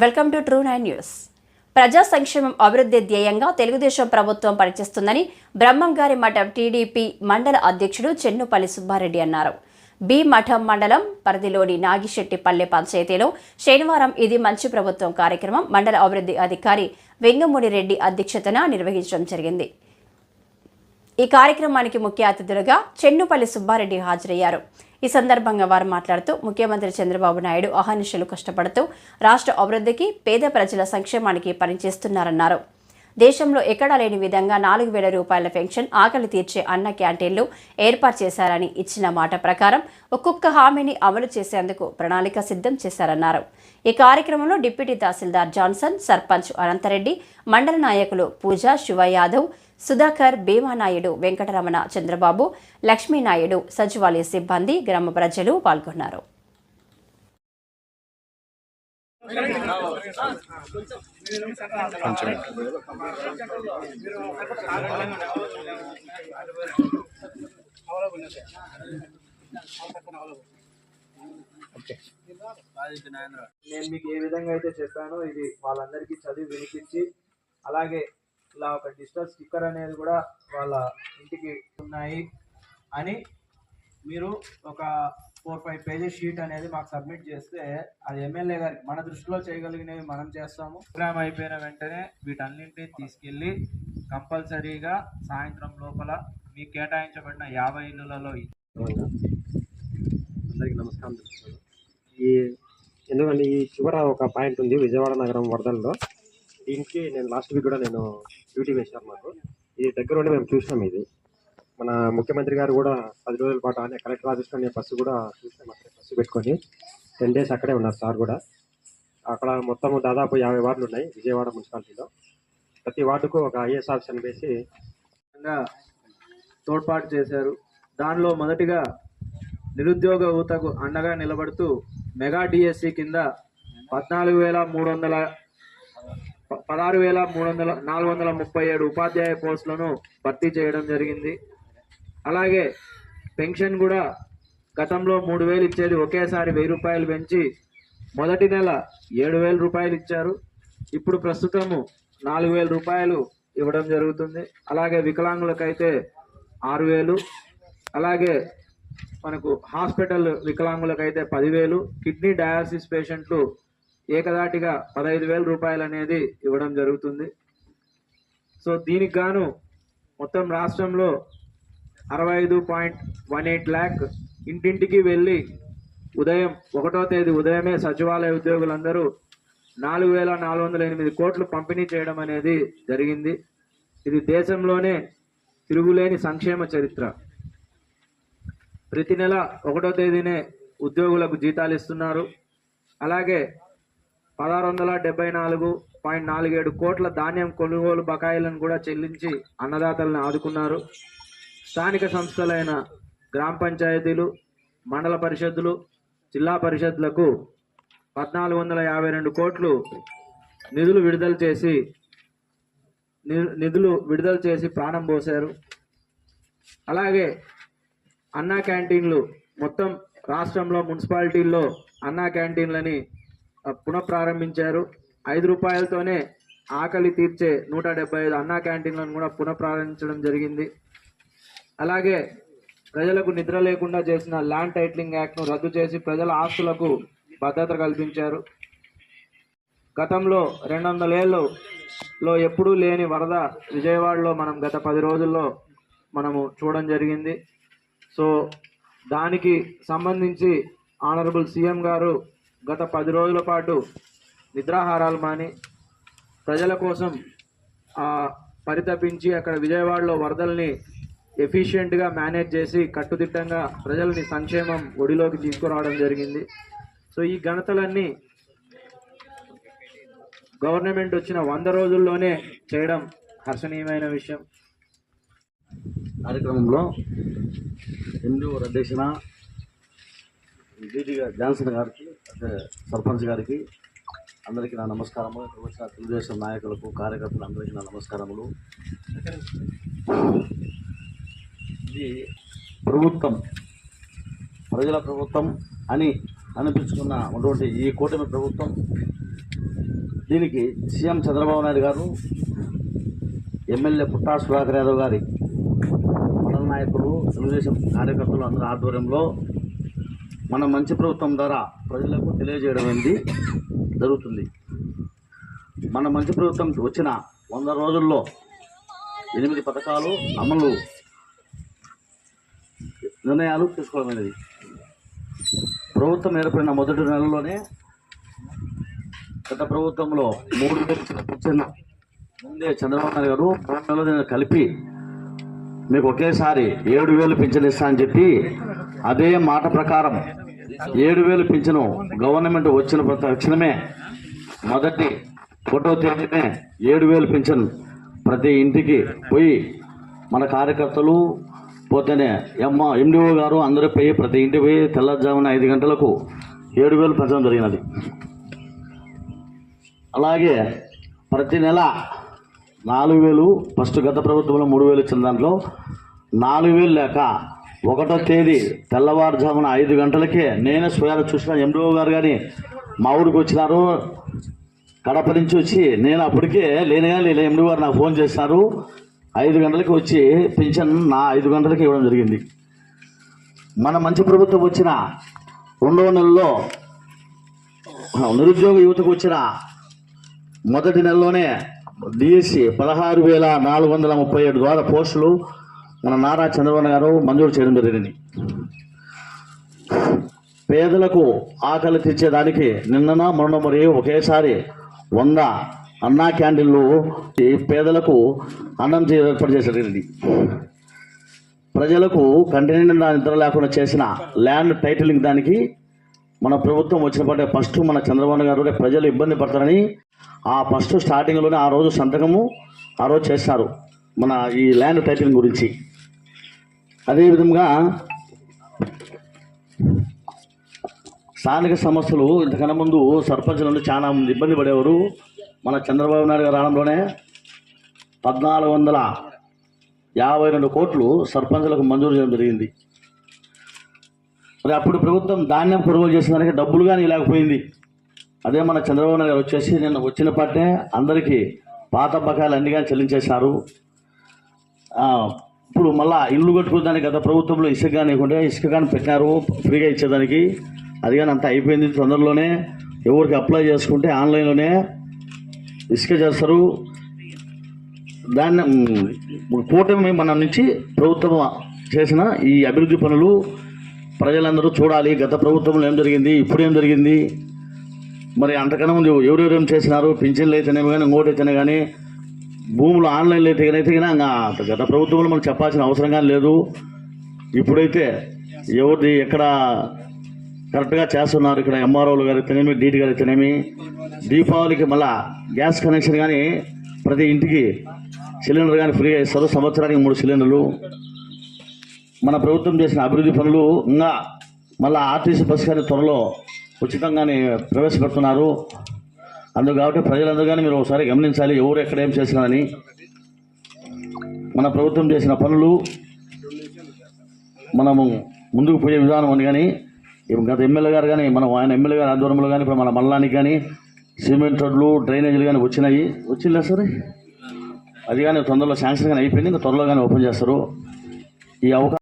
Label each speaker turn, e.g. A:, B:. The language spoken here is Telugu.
A: Welcome to true nine news. ప్రజా సంక్షేమం అభివృద్ధి ధ్యేయంగా తెలుగుదేశం ప్రభుత్వం పనిచేస్తుందని బ్రహ్మంగారి మఠం టీడీపీ మండల అధ్యక్షుడు చెన్నుపల్లి సుబ్బారెడ్డి అన్నారు. బి మఠం మండలం పరిధిలోని నాగిశెట్టిపల్లె పంచాయతీలో శనివారం ఇది మంచి ప్రభుత్వం కార్యక్రమం మండల అభివృద్ధి అధికారి వెంగమూడి రెడ్డి అధ్యక్షతన నిర్వహించడం జరిగింది. ఈ కార్యక్రమానికి ముఖ్య అతిథులుగా చెన్నుపల్లి సుబ్బారెడ్డి హాజరయ్యారు. ఈ సందర్భంగా వారు మాట్లాడుతూ ముఖ్యమంత్రి చంద్రబాబు నాయుడు అహర్నిశలు కష్టపడుతూ రాష్ట్ర అభివృద్ధికి పేద ప్రజల సంక్షేమానికి పనిచేస్తున్నారన్నారు. దేశంలో ఎక్కడా లేని విధంగా నాలుగు వేల రూపాయల పెన్షన్ ఆకలి తీర్చే అన్న క్యాంటీన్లు ఏర్పాటు చేశారని ఇచ్చిన మాట ప్రకారం ఒక్కొక్క హామీని అమలు చేసేందుకు ప్రణాళిక సిద్ధం చేశారన్నారు. ఈ కార్యక్రమంలో డిప్యూటీ తహసీల్దార్ జాన్సన్ సర్పంచ్ అనంతరెడ్డి మండల నాయకులు పూజ శివ యాదవ్ సుధాకర్ భీమానాయుడు వెంకటరమణ చంద్రబాబు లక్ష్మీనాయుడు సచివాలయ సిబ్బంది గ్రామ ప్రజలు పాల్గొన్నారు.
B: నేను మీకు ఏ విధంగా అయితే చెప్పానో ఇది వాళ్ళందరికీ చదివి వినిపించి అలాగే ఇలా ఒక డిజిటల్ స్టిక్కర్ అనేది కూడా వాళ్ళ ఇంటికి ఉన్నాయి అని మీరు ఒక ఫోర్ ఫైవ్ పేజెస్ షీట్ అనేది మాకు సబ్మిట్ చేస్తే అది ఎమ్మెల్యే గారికి మన దృష్టిలో చేయగలిగినవి మనం చేస్తాము. ప్రోగ్రామ్ అయిపోయిన వెంటనే వీటన్నింటినీ తీసుకెళ్ళి కంపల్సరీగా సాయంత్రం లోపల మీకు కేటాయించబడిన యాభై ఇళ్ళలలో
C: అందరికీ నమస్కారం. ఈ ఎందుకంటే ఈ చివర ఒక పాయింట్ ఉంది విజయవాడ నగరం వరదల్లో. దీనికి నేను లాస్ట్ వీక్ కూడా నేను డ్యూటీ వేశాను మాకు. ఇది దగ్గర ఉండి మేము చూసినాం ఇది. మన ముఖ్యమంత్రి గారు కూడా పది రోజుల పాటు అనే కలెక్టర్ ఆఫీస్లో నేను బస్సు కూడా చూసినాం అక్కడ బస్సు పెట్టుకొని. టెన్ డేస్ అక్కడే ఉన్నారు సార్ కూడా. అక్కడ మొత్తం దాదాపు యాభై వార్డులు ఉన్నాయి విజయవాడ మున్సిపాలిటీలో. ప్రతి వార్డుకు ఒక ఐఏఎస్ ఆఫీసర్ని వేసి
B: తోడ్పాటు చేశారు. దానిలో మొదటిగా నిరుద్యోగ యువతకు అండగా నిలబడుతూ మెగా డిఎస్సి కింద పద్నాలుగు వేల మూడు వందల పదహారు వేల మూడు వందల నాలుగు వందల ముప్పై ఏడు ఉపాధ్యాయ పోస్టులను భర్తీ చేయడం జరిగింది. అలాగే పెన్షన్ కూడా గతంలో మూడు వేలు ఇచ్చేది ఒకేసారి వెయ్యి రూపాయలు పెంచి మొదటి నెల ఏడు వేల రూపాయలు ఇచ్చారు. ఇప్పుడు ప్రస్తుతము నాలుగు వేల రూపాయలు ఇవ్వడం జరుగుతుంది. అలాగే వికలాంగులకైతే ఆరు వేలు. అలాగే మనకు హాస్పిటల్ వికలాంగులకైతే పదివేలు. కిడ్నీ డయాలసిస్ పేషెంట్లు ఏకదాటిగా పదహైదు వేల రూపాయలు అనేది ఇవ్వడం జరుగుతుంది. సో దీనికి గాను మొత్తం రాష్ట్రంలో అరవై ఐదు పాయింట్ వన్ ఎయిట్ ల్యాక్ ఇంటింటికి వెళ్ళి ఉదయం ఒకటో తేదీ ఉదయమే సచివాలయ ఉద్యోగులందరూ నాలుగు వేల నాలుగు వందల ఎనిమిది కోట్లు పంపిణీ చేయడం అనేది జరిగింది. ఇది దేశంలోనే తిరుగులేని సంక్షేమ చరిత్ర. ప్రతి నెల ఒకటో తేదీనే ఉద్యోగులకు జీతాలు ఇస్తున్నారు. అలాగే పదహారు వందల డెబ్బై నాలుగు పాయింట్ నాలుగేడు కోట్ల ధాన్యం కొనుగోలు బకాయిలను కూడా చెల్లించి అన్నదాతలను ఆదుకున్నారు. స్థానిక సంస్థలైన గ్రామ పంచాయతీలు మండల పరిషత్తులు జిల్లా పరిషత్లకు పద్నాలుగు వందల యాభై రెండు కోట్లు నిధులు విడుదల చేసి నిధులు విడుదల చేసి ప్రాణం పోశారు. అలాగే అన్నా క్యాంటీన్లు మొత్తం రాష్ట్రంలో మున్సిపాలిటీల్లో అన్నా క్యాంటీన్లని పునఃప్రారంభించారు. ఐదు రూపాయలతోనే ఆకలి తీర్చే నూట డెబ్బై ఐదు అన్నా క్యాంటీన్లను కూడా పునఃప్రారంభించడం జరిగింది. అలాగే ప్రజలకు నిద్ర లేకుండా చేసిన ల్యాండ్ టైటిలింగ్ యాక్ట్ను రద్దు చేసి ప్రజల ఆస్తులకు భద్రత కల్పించారు. గతంలో రెండు వందల ఏళ్ళలో ఎప్పుడూ లేని వరద విజయవాడలో మనం గత పది రోజుల్లో మనము చూడడం జరిగింది. సో దానికి సంబంధించి ఆనరబుల్ సీఎం గారు గత పది రోజుల పాటు నిద్రాహారాలు మాని ప్రజల కోసం పరితపించి అక్కడ విజయవాడలో వరదల్ని ఎఫిషియెంట్గా మేనేజ్ చేసి కట్టుదిట్టంగా ప్రజల్ని సంక్షేమం ఒడిలోకి తీసుకురావడం జరిగింది. సో ఈ ఘనతలన్నీ గవర్నమెంట్ వచ్చిన వంద రోజుల్లోనే చేయడం హర్షణీయమైన విషయం.
D: కార్యక్రమంలో ఎండు అధ్యక్షన డీజీ జాన్సన్ గారికి సర్పంచ్ గారికి. అందరికీ నా నమస్కారము ఇక్కడ వచ్చిన తెలుగుదేశం నాయకులకు కార్యకర్తలు అందరికీ నా నమస్కారములు. ఇది ప్రభుత్వం ప్రజల ప్రభుత్వం అని అనిపించుకున్న అటువంటి ఈ కూటమి ప్రభుత్వం. దీనికి సీఎం చంద్రబాబు నాయుడు గారు ఎమ్మెల్యే పుట్టా సుధాకర్ యాదవ్ గారి మండల నాయకులు తెలుగుదేశం కార్యకర్తలు అందరి ఆధ్వర్యంలో మన మంచి ప్రభుత్వం ద్వారా ప్రజలకు తెలియజేయడం అనేది జరుగుతుంది. మన మంచి ప్రభుత్వం వచ్చిన వంద రోజుల్లో ఎనిమిది పథకాలు అమలు నిర్ణయాలు తీసుకోవడమైనది ప్రభుత్వం ఏర్పడిన మొదటి నెలలోనే గత ప్రభుత్వంలో మూడు వేలు ఇచ్చిన ముందే చంద్రబాబు నాయుడు గారు మూడు నెలలు నేను కలిపి మీకు ఒకేసారి ఏడు వేలు పింఛన్ ఇస్తా అని చెప్పి అదే మాట ప్రకారం ఏడు వేలు పింఛను గవర్నమెంట్ వచ్చిన ప్రతి తక్షణమే మొదటి ఫోటో తేదీనే ఏడు వేలు పింఛన్ ప్రతి ఇంటికి పోయి మన కార్యకర్తలు పోతేనే ఎమ్మ ఎండిఓ గారు అందరూ పోయి ప్రతి ఇంటికి పోయి తెల్లజామున ఐదు గంటలకు ఏడు వేలు పెంచడం జరిగినది. అలాగే ప్రతి నెల నాలుగు వేలు ఫస్ట్ గత ప్రభుత్వంలో మూడు వేలు ఇచ్చిన దాంట్లో నాలుగు వేలు లేక ఒకటో తేదీ తెల్లవారుజామున ఐదు గంటలకే నేనే స్వయాలు చూసిన ఎండిఓ గారు కానీ మా ఊరికి వచ్చినారు. కడప నుంచి వచ్చి నేను అప్పటికే లేనుగా లేని ఎండి గారు నాకు ఫోన్ చేసినారు ఐదు గంటలకి వచ్చి పింఛన్ నా ఐదు గంటలకి ఇవ్వడం జరిగింది. మన మంచి ప్రభుత్వం వచ్చిన రెండవ నెలలో నిరుద్యోగ యువతకు వచ్చిన మొదటి నెలలోనే డిఎస్సి పదహారు వేల నాలుగు వందల ముప్పై ఏడు ద్వారా పోస్టులు మన నారా చంద్రబాబు గారు మంజూరు చేయడం జరిగింది. పేదలకు ఆకలి తెచ్చేదానికి నిన్నన మొన్న మరి ఒకేసారి వంద అన్నా క్యాంటీన్లు పేదలకు అన్నం చే- ఏర్పాటు చేసే జరిగింది. ప్రజలకు కంటిన్యూ నిద్ర లేకుండా చేసిన ల్యాండ్ టైటిలింగ్ దానికి మన ప్రభుత్వం వచ్చినప్పటి ఫస్ట్ మన చంద్రబాబు గారు ప్రజలు ఇబ్బంది పడతారని ఆ ఫస్ట్ స్టార్టింగ్లోనే ఆ రోజు సంతకము ఆ రోజు చేస్తారు మన ఈ ల్యాండ్ టైటిలింగ్ గురించి. అదేవిధంగా స్థానిక సమస్యలు ఇంతకన్నా ముందు సర్పంచ్ నుండి చాలా మంది ఇబ్బంది పడేవారు. మన చంద్రబాబు నాయుడు గారు రావడంలోనే పద్నాలుగు వందల యాభై రెండు కోట్లు సర్పంచ్లకు మంజూరు చేయడం జరిగింది. మరి అప్పుడు ప్రభుత్వం ధాన్యం కొనుగోలు చేసిన దానికి డబ్బులు కానీ లేకపోయింది. అదే మన చంద్రబాబు నాయుడు గారు వచ్చేసి నిన్న వచ్చిన పాటే అందరికీ పాత బకాయిలు అన్ని కానీ చెల్లించేశారు. ఇప్పుడు మళ్ళా ఇల్లు కట్టుకోవడానికి గత ప్రభుత్వంలో ఇసుక కానీ ఇవ్వకుండా ఇసుక కానీ పెట్టినారు ఫ్రీగా ఇచ్చేదానికి. అది కానీ అంత అయిపోయింది తొందరలోనే. ఎవరికి అప్లై చేసుకుంటే ఆన్లైన్లోనే ఇసుక చేస్తారు. దాన్ని కూటమి మన నుంచి ప్రభుత్వం చేసిన ఈ అభివృద్ధి పనులు ప్రజలందరూ చూడాలి. గత ప్రభుత్వంలో ఏం జరిగింది ఇప్పుడు ఏం జరిగింది? మరి అంతకన్నా ముందు ఎవరెవరేం చేసినారు? పింఛన్లు అయితేనేమి కానీ ఇంకోటి అయితేనే కానీ భూములు ఆన్లైన్లో అయితే అయితే కానీ ఇంకా గత ప్రభుత్వంలో మనం చెప్పాల్సిన అవసరం కానీ లేదు. ఇప్పుడైతే ఎవరిది ఎక్కడ కరెక్ట్గా చేస్తున్నారు ఇక్కడ ఎంఆర్ఓలు గారు అయితేనేమి డీటీ గారు అయితేనేమి దీపావళికి మళ్ళా గ్యాస్ కనెక్షన్ కానీ ప్రతి ఇంటికి సిలిండర్ కానీ ఫ్రీగా ఇస్తారు. సంవత్సరానికి మూడు సిలిండర్లు. మన ప్రభుత్వం చేసిన అభివృద్ధి పనులు ఇంకా మళ్ళీ ఆర్టీసీ బస్సు కానీ త్వరలో ఉచితంగానే ప్రవేశపెడుతున్నారు. అందుకు కాబట్టి ప్రజలందరూ కానీ మీరు ఒకసారి గమనించాలి ఎవరు ఎక్కడ ఏం చేసినారని మన ప్రభుత్వం చేసిన పనులు మనము ముందుకు పోయే విధానం అని కానీ గత ఎమ్మెల్యే గారు కానీ మనం ఆయన ఎమ్మెల్యే గారి ఆధ్వర్యంలో కానీ ఇప్పుడు మన మల్లానికి కానీ సిమెంట్ రోడ్లు డ్రైనేజీలు కానీ వచ్చినాయి. వచ్చిందా సరే? అది కానీ తొందరలో శాంక్షన్ కానీ అయిపోయింది ఇంకా త్వరలో కానీ ఓపెన్ చేస్తారు. ఈ అవకాశం